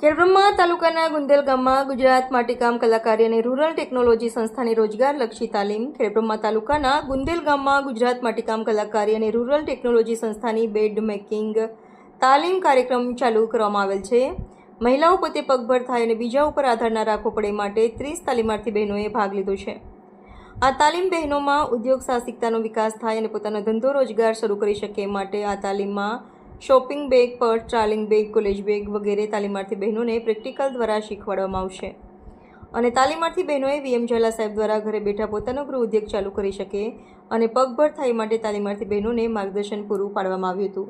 ખેડબ્રહ્મા તાલુકાના ગુંદેલ ગામમાં ગુજરાત માટીકામ કલાકારી અને રૂરલ ટેકનોલોજી સંસ્થાની રોજગારલક્ષી તાલીમ ખેડબ્રહ્મા તાલુકાના ગુંદેલ ગામમાં ગુજરાત માટીકામ કલાકારી અને રૂરલ ટેકનોલોજી સંસ્થાની બેડ મેકિંગ તાલીમ કાર્યક્રમ ચાલુ કરવામાં આવેલ છે. મહિલાઓ પોતે પગભર થાય અને બીજા ઉપર આધાર ના રાખવો પડે માટે ત્રીસ તાલીમાર્થી બહેનોએ ભાગ લીધો છે. આ તાલીમ બહેનોમાં ઉદ્યોગ સાહસિકતાનો વિકાસ થાય અને પોતાનો ધંધો રોજગાર શરૂ કરી શકે માટે આ તાલીમમાં shopping bag, purse, travelling bag, college bag વગેરે તાલીમાર્થી બહેનોને પ્રેક્ટિકલ દ્વારા શીખવાડવામાં આવશે. અને તાલીમાર્થી બહેનોએ વીએમ ઝાલા સાહેબ દ્વારા ઘરે બેઠા પોતાનો ગૃહ ઉદ્યોગ ચાલુ કરી શકે અને પગભર થાય માટે તાલીમાર્થી બહેનોને માર્ગદર્શન પૂરું પાડવામાં આવ્યું હતું.